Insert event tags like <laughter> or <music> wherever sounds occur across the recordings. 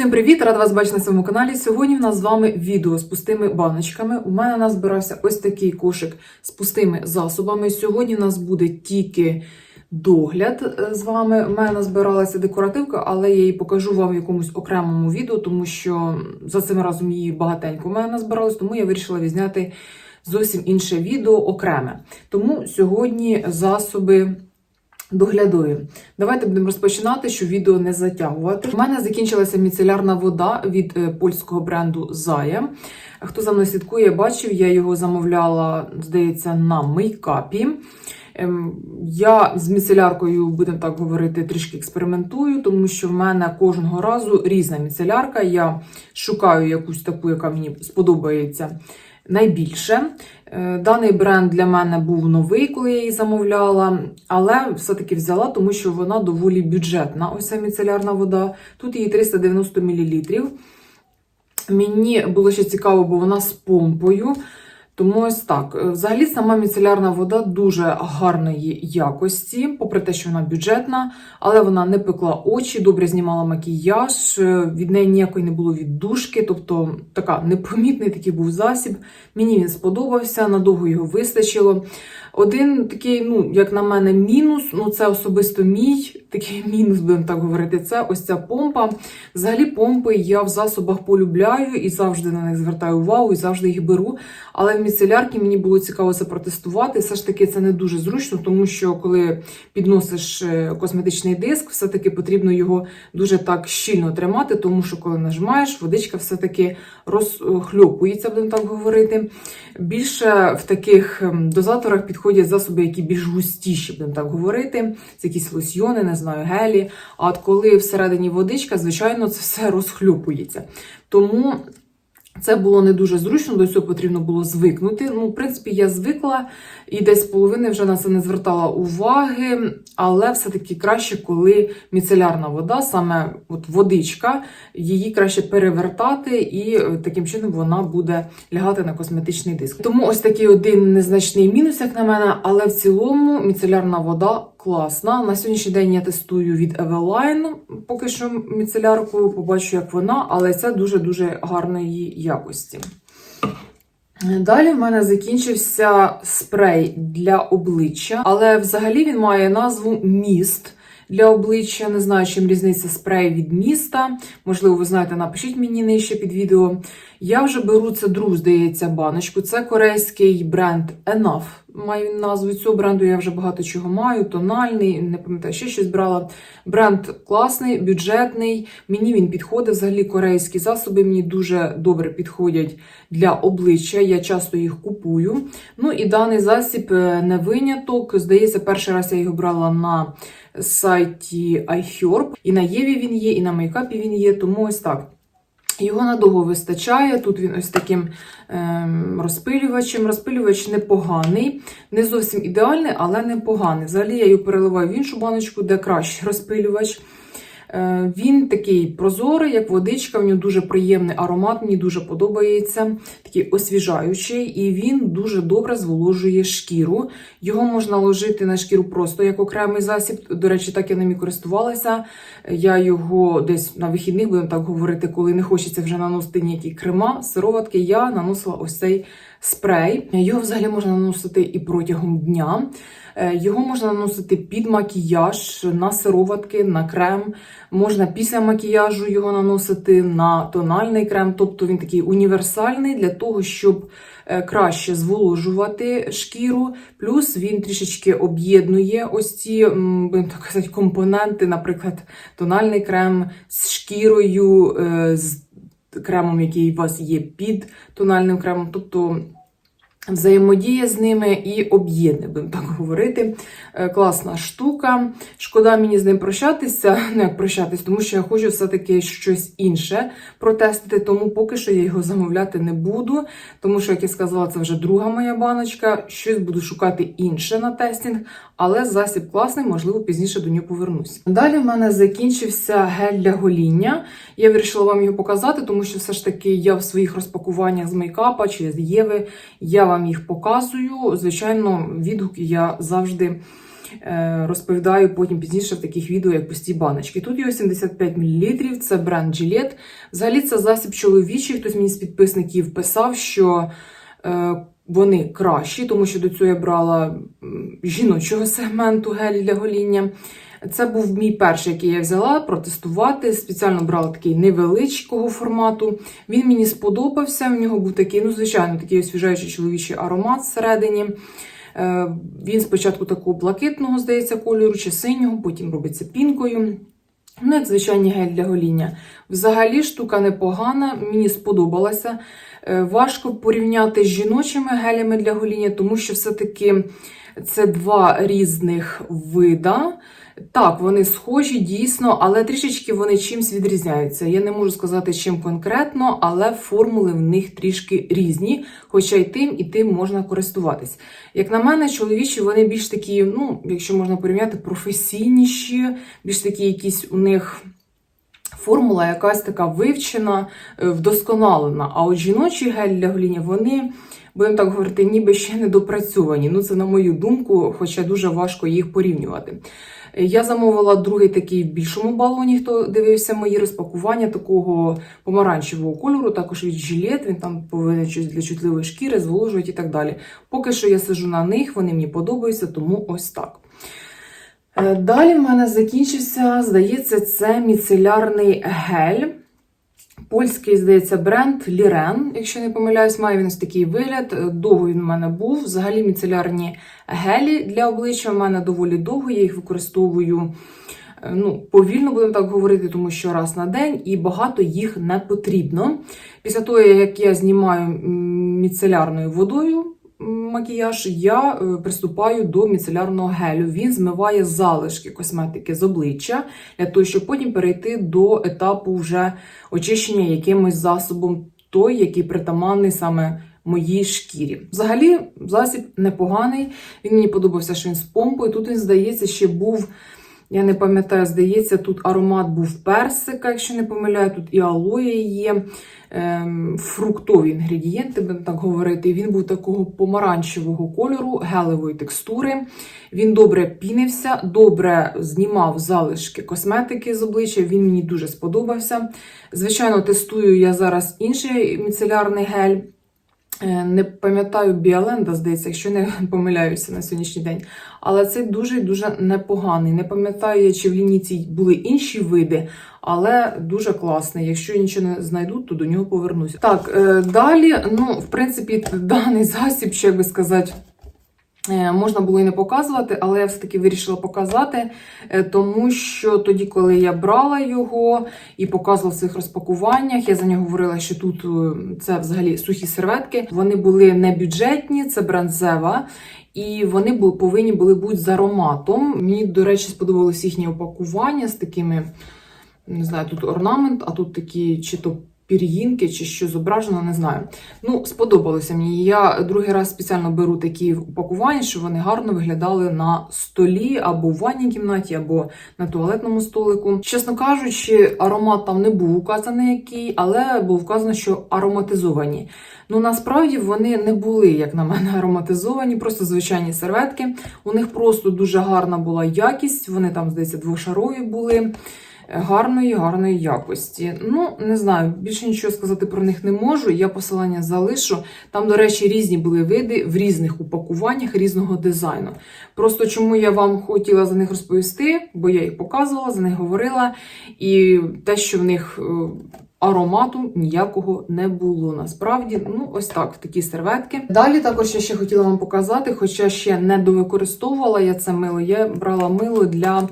Всім привіт! Рада вас бачити на своєму каналі. Сьогодні в нас з вами відео з пустими баночками. У мене назбирався ось такий кошик з пустими засобами. Сьогодні в нас буде тільки догляд е, з вами. У мене назбиралася декоративка, але я її покажу вам в якомусь окремому відео, тому що за цим разом її багатенько у мене назбиралось, тому я вирішила відзняти зовсім інше відео окреме. Тому сьогодні засоби. Доглядові. Давайте будемо розпочинати, щоб відео не затягувати. У мене закінчилася міцелярна вода від е, польського бренду Зая. Хто за мною слідкує, бачив, я його замовляла, здається, на мейкапі. Ем, Я з міцеляркою, будемо так говорити, трішки експериментую, тому що в мене кожного разу різна міцелярка. Я шукаю якусь таку, яка мені сподобається найбільше. Е, Даний бренд для мене був новий, коли я її замовляла, але все-таки взяла, тому що вона доволі бюджетна. Ось ця міцелярна вода. Тут її 390 мл. Мені було ще цікаво, бо вона з помпою. Тому ось так. Е, Взагалі, сама міцелярна вода дуже гарної якості, попри те, що вона бюджетна, але вона не пекла очі, добре знімала макіяж, е, від неї ніякої не було віддушки, тобто така непомітний такий був засіб. Мені він сподобався, надовго його вистачило. Один такий, ну, як на мене, мінус, ну це особисто мій такий <laughs> мінус, будемо так говорити, це ось ця помпа. Взагалі, помпи я в засобах полюбляю і завжди на них звертаю увагу, і завжди їх беру. Але в міцелярці мені було цікаво це протестувати. Все ж таки, це не дуже зручно, тому що коли підносиш е, косметичний диск, все-таки потрібно його дуже так щільно тримати, тому що коли нажимаєш, водичка все-таки розхльопується, будемо так говорити. Більше в таких ем, дозаторах підходять засоби, які більш густіші, будемо так говорити. Це якісь лосьйони, не знаю, гелі. А от коли всередині водичка, звичайно, це все розхльопується. Тому це було не дуже зручно, до цього потрібно було звикнути. Ну, в принципі, я звикла і десь половини вже на це не звертала уваги, але все-таки краще, коли міцелярна вода, саме от водичка, її краще перевертати, і е, таким чином вона буде лягати на косметичний диск. Тому ось такий один незначний мінус, як на мене, але в цілому міцелярна вода класна. На сьогоднішній день я тестую від Eveline поки що міцелярку, побачу, як вона, але це дуже-дуже гарної якості. Далі в мене закінчився спрей для обличчя, але взагалі він має назву Міст для обличчя. Не знаю, чим різниця спрей від міста. Можливо, ви знаєте, напишіть мені нижче під відео. Я вже беру це друг, здається, баночку. Це корейський бренд Enough. Маю назву цього бренду, я вже багато чого маю. Тональний, не пам'ятаю, ще щось брала. Бренд класний, бюджетний. Мені він підходить. Взагалі корейські засоби мені дуже добре підходять для обличчя. Я часто їх купую. Ну і даний засіб е, не виняток. Здається, перший раз я його брала на сайті iHerb. І на Єві він є, і на мейкапі він є. Тому ось так. Його надовго вистачає. Тут він ось таким ем, розпилювачем. Розпилювач непоганий, не зовсім ідеальний, але непоганий. Взагалі я його переливаю в іншу баночку, де кращий розпилювач. Е, Він такий прозорий, як водичка, в нього дуже приємний аромат, мені дуже подобається, такий освіжаючий, і він дуже добре зволожує шкіру. Його можна ложити на шкіру просто як окремий засіб. До речі, так я ним і користувалася. Я його десь на вихідних, будемо так говорити, коли не хочеться вже наносити ніякі крема, сироватки, я наносила ось цей спрей. Його взагалі можна наносити і протягом дня. Е, Його можна наносити під макіяж, на сироватки, на крем. Можна після макіяжу його наносити на тональний крем. Тобто він такий універсальний для того, щоб е, краще зволожувати шкіру. Плюс він трішечки об'єднує ось ці так казати, компоненти, наприклад, тональний крем з шкірою, е, з кремом, який у вас є під тональним кремом. Тобто взаємодія з ними і об'єднує, будемо так говорити. Е, Класна штука. Шкода мені з ним прощатися, <laughs> ну як прощатись, тому що я хочу все-таки щось інше протестити, тому поки що я його замовляти не буду. Тому що, як я сказала, це вже друга моя баночка. Щось буду шукати інше на тестінг, але засіб класний, можливо, пізніше до нього повернусь. Далі в мене закінчився гель для гоління. Я вирішила вам його показати, тому що все ж таки я в своїх розпакуваннях з мейкапа чи з Єви, я вам їх показую. Звичайно, відгуки я завжди Е, Розповідаю потім пізніше в таких відео, як пусті баночки. Тут його 75 мл, це бренд Gillette. Взагалі це засіб чоловічий. Хтось мені з підписників писав, що е, вони кращі, тому що до цього я брала жіночого сегменту гель для гоління. Це був мій перший, який я взяла протестувати. Спеціально брала такий невеличкого формату. Він мені сподобався. В нього був такий, ну, звичайно, такий освіжаючий чоловічий аромат всередині. Е, Він спочатку такого блакитного, здається, кольору чи синього, потім робиться пінкою. Ну, як звичайний гель для гоління. Взагалі штука непогана, мені сподобалася. Е, Важко порівняти з жіночими гелями для гоління, тому що все-таки це два різних вида. Так, вони схожі, дійсно, але трішечки вони чимсь відрізняються. Я не можу сказати, чим конкретно, але формули в них трішки різні, хоча й тим, і тим можна користуватись. Як на мене, чоловічі вони більш такі, ну, якщо можна порівняти, професійніші, більш такі якісь у них. Формула якась така вивчена, е, вдосконалена. А от жіночі гель для гоління, вони, будемо так говорити, ніби ще не допрацьовані. Ну, це на мою думку, хоча дуже важко їх порівнювати. Я замовила другий такий в більшому балоні, хто дивився мої розпакування такого помаранчевого кольору, також від жилет, він там повинен щось для чутливої шкіри, зволожують і так далі. Поки що я сижу на них, вони мені подобаються, тому ось так. Е, Далі в мене закінчився, здається, це міцелярний гель. Польський, здається, бренд Лірен, якщо не помиляюсь, має він ось такий вигляд. Е, Довго він у мене був. Взагалі міцелярні гелі для обличчя в мене доволі довго. Я їх використовую е, ну, повільно, будемо так говорити, тому що раз на день і багато їх не потрібно. Після того, як я знімаю міцелярною водою макіяж, я е, приступаю до міцелярного гелю. Він змиває залишки косметики з обличчя для того, щоб потім перейти до етапу вже очищення якимось засобом, той, який притаманний саме моїй шкірі. Взагалі, засіб непоганий. Він мені подобався, що він з помпою. Тут він, здається, ще був. Я не пам'ятаю, здається, тут аромат був персика, якщо не помиляю, тут і алоє є, ем, фруктові інгредієнти, будемо так говорити. Він був такого помаранчевого кольору, гелевої текстури. Він добре пінився, добре знімав залишки косметики з обличчя. Він мені дуже сподобався. Звичайно, тестую я зараз інший міцелярний гель. Е, Не пам'ятаю Біаленда, здається, якщо не <laughs> помиляюся на сьогоднішній день. Але це дуже і дуже непоганий. Не пам'ятаю, чи в лінійці були інші види, але дуже класний. Якщо я нічого не знайду, то до нього повернуся. Так, е, далі, ну, в принципі, <laughs> даний засіб, що би сказати. Е, Можна було і не показувати, але я все-таки вирішила показати, е, тому що тоді, коли я брала його і показувала в своїх розпакуваннях, я за нього говорила, що тут е, це взагалі сухі серветки. Вони були не бюджетні, це бренд. І вони бу- повинні були бути з ароматом. Мені, до речі, сподобалось їхнє опакування з такими, не знаю, тут орнамент, а тут такі чи то пір'їнки, чи що зображено, не знаю. Ну, сподобалося мені. Я другий раз спеціально беру такі упакування, щоб вони гарно виглядали на столі або в ванній кімнаті, або на туалетному столику. Чесно кажучи, аромат там не був указаний який, але було вказано, що ароматизовані. Ну насправді вони не були, як на мене, <laughs> ароматизовані, просто звичайні серветки. У них просто дуже гарна була якість. Вони там, здається, двошарові були. Гарної, гарної якості. Ну, не знаю, більше нічого сказати про них не можу. Я посилання залишу. Там, до речі, різні були види в різних упакуваннях різного дизайну. Просто чому я вам хотіла за них розповісти, бо я їх показувала, за них говорила, і те, що в них е, аромату ніякого не було. Насправді, ну ось так, такі серветки. Далі також я ще хотіла вам показати, хоча ще не довикористовувала я це мило. Я брала мило для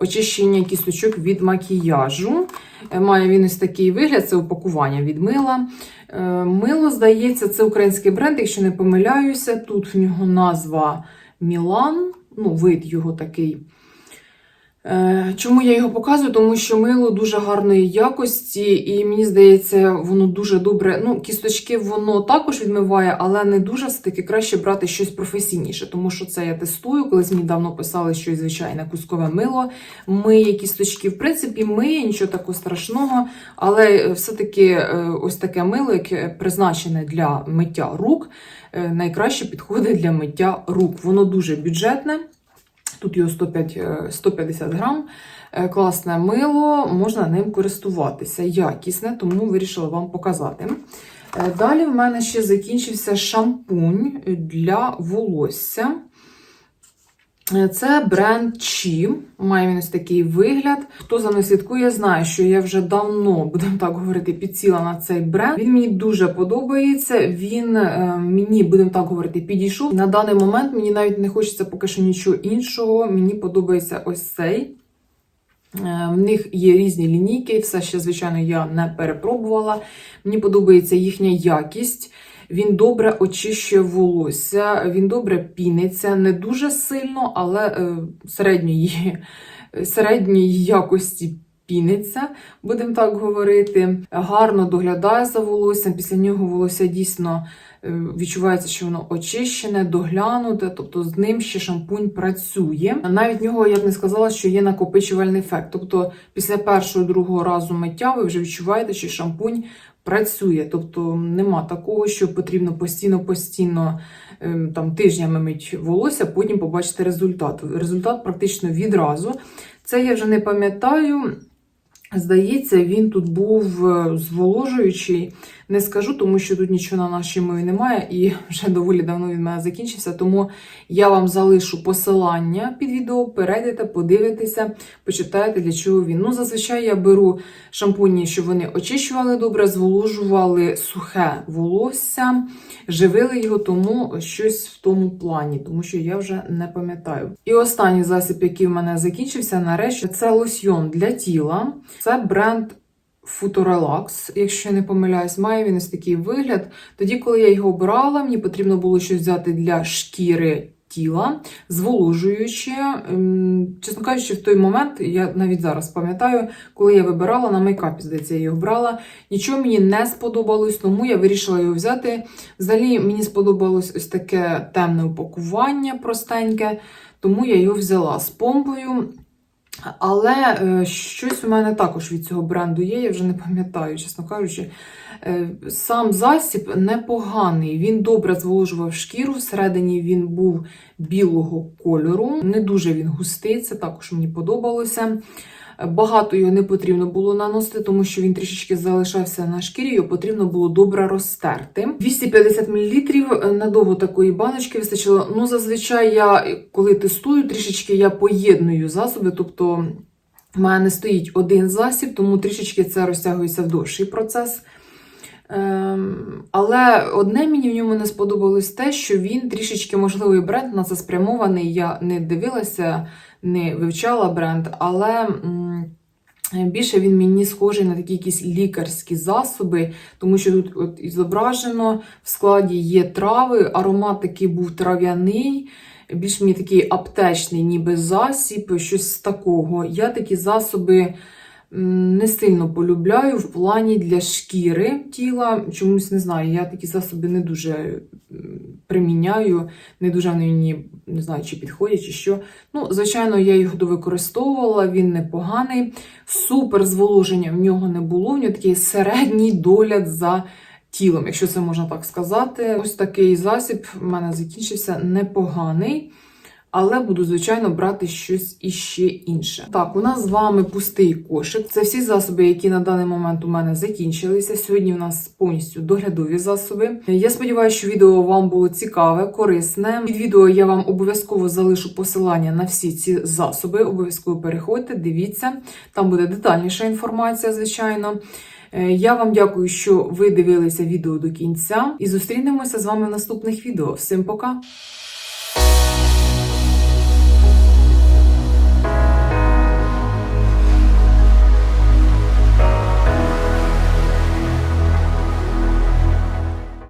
очищення кісточок від макіяжу. Е, Має він ось такий вигляд, це упакування від мила. Е, Мило, здається, це український бренд, якщо не помиляюся. Тут в нього назва Мілан, ну, вид його такий. Е, Чому я його показую? Тому що мило дуже гарної якості, і мені здається, воно дуже добре. Ну, кісточки воно також відмиває, але не дуже все-таки краще брати щось професійніше, тому що це я тестую. Колись мені давно писали, що звичайне кускове мило миє кісточки. В принципі, миє нічого такого страшного, але все-таки е, ось таке мило, яке призначене для миття рук, е, найкраще підходить для миття рук. Воно дуже бюджетне. Тут його 105, е, 150 грам. Е, Класне мило, можна ним користуватися. Якісне, тому вирішила вам показати. Е, Далі в мене ще закінчився шампунь для волосся. Це бренд Chi. Має він ось такий вигляд. Хто за мною слідкує, знає, що я вже давно, будемо так говорити, підсіла на цей бренд. Він мені дуже подобається. Він е, мені, будемо так говорити, підійшов. На даний момент мені навіть не хочеться поки що нічого іншого. Мені подобається ось цей. Е, В них є різні лінійки, все ще, звичайно, я не перепробувала. Мені подобається їхня якість. Він добре очищує волосся, він добре піниться, не дуже сильно, але е, середньої, середньої якості піниться, будемо так говорити. Гарно доглядає за волоссям. Після нього волосся дійсно е, відчувається, що воно очищене, доглянуте, тобто з ним ще шампунь працює. Навіть в нього я б не сказала, що є накопичувальний ефект. Тобто, після першого другого разу миття ви вже відчуваєте, що шампунь працює. Тобто нема такого, що потрібно постійно-постійно ем, там тижнями мить волосся, потім побачити результат. Результат практично відразу. Це я вже не пам'ятаю. Здається, він тут був е, зволожуючий. Не скажу, тому що тут нічого на нашій мові немає, і <laughs> вже доволі давно він мене закінчився. Тому я вам залишу посилання під відео, перейдете, подивитеся, почитаєте, для чого він. Ну, зазвичай я беру шампуні, щоб вони очищували добре, зволожували сухе волосся, живили його, тому щось в тому плані, тому що я вже не пам'ятаю. І останній засіб, який в мене закінчився, нарешті, це лосьйон для тіла. Це бренд Futurelax, якщо я не помиляюсь, має він ось такий вигляд. Тоді, коли я його брала, мені потрібно було щось взяти для шкіри тіла, зволожуюче. Ем, Чесно кажучи, в той момент, я навіть зараз пам'ятаю, коли я вибирала на мейкапі, здається, я його брала. Нічого мені не сподобалось, тому я вирішила його взяти. Взагалі, мені сподобалось ось таке темне упакування простеньке, тому я його взяла з помпою. Але е, щось у мене також від цього бренду є, я вже не пам'ятаю, чесно кажучи. Е, Сам засіб непоганий. Він добре зволожував шкіру. Всередині він був білого кольору. Не дуже він густий, це також мені подобалося. Багато його не потрібно було наносити, тому що він трішечки залишався на шкірі, його потрібно було добре розтерти. 250 мл надовго такої баночки вистачило. Ну, зазвичай я, коли тестую, трішечки я поєдную засоби, тобто в мене не стоїть один засіб, тому трішечки це розтягується в довший процес. Ем, але одне мені в ньому не сподобалось те, що він трішечки можливий бренд на це спрямований. Я не дивилася, не вивчала бренд, але більше він мені схожий на такі якісь лікарські засоби, тому що тут от зображено в складі є трави, аромат такий був трав'яний. Більш мені такий аптечний, ніби засіб, щось з такого. Я такі засоби не сильно полюбляю в плані для шкіри тіла. Чомусь не знаю, я такі засоби не дуже приміняю, не дуже мені не знаю, чи підходять, чи що. Ну, звичайно, я його довикористовувала, він непоганий. Супер зволоження в нього не було. В нього такий середній догляд за тілом, якщо це можна так сказати. Ось такий засіб в мене закінчився непоганий. Але буду, звичайно, брати щось іще інше. Так, у нас з вами пустий кошик. Це всі засоби, які на даний момент у мене закінчилися. Сьогодні у нас повністю доглядові засоби. Я сподіваюся, що відео вам було цікаве, корисне. Під відео я вам обов'язково залишу посилання на всі ці засоби. Обов'язково переходьте, дивіться. Там буде детальніша інформація, звичайно. Е, Я вам дякую, що ви дивилися відео до кінця, і зустрінемося з вами в наступних відео. Всім пока!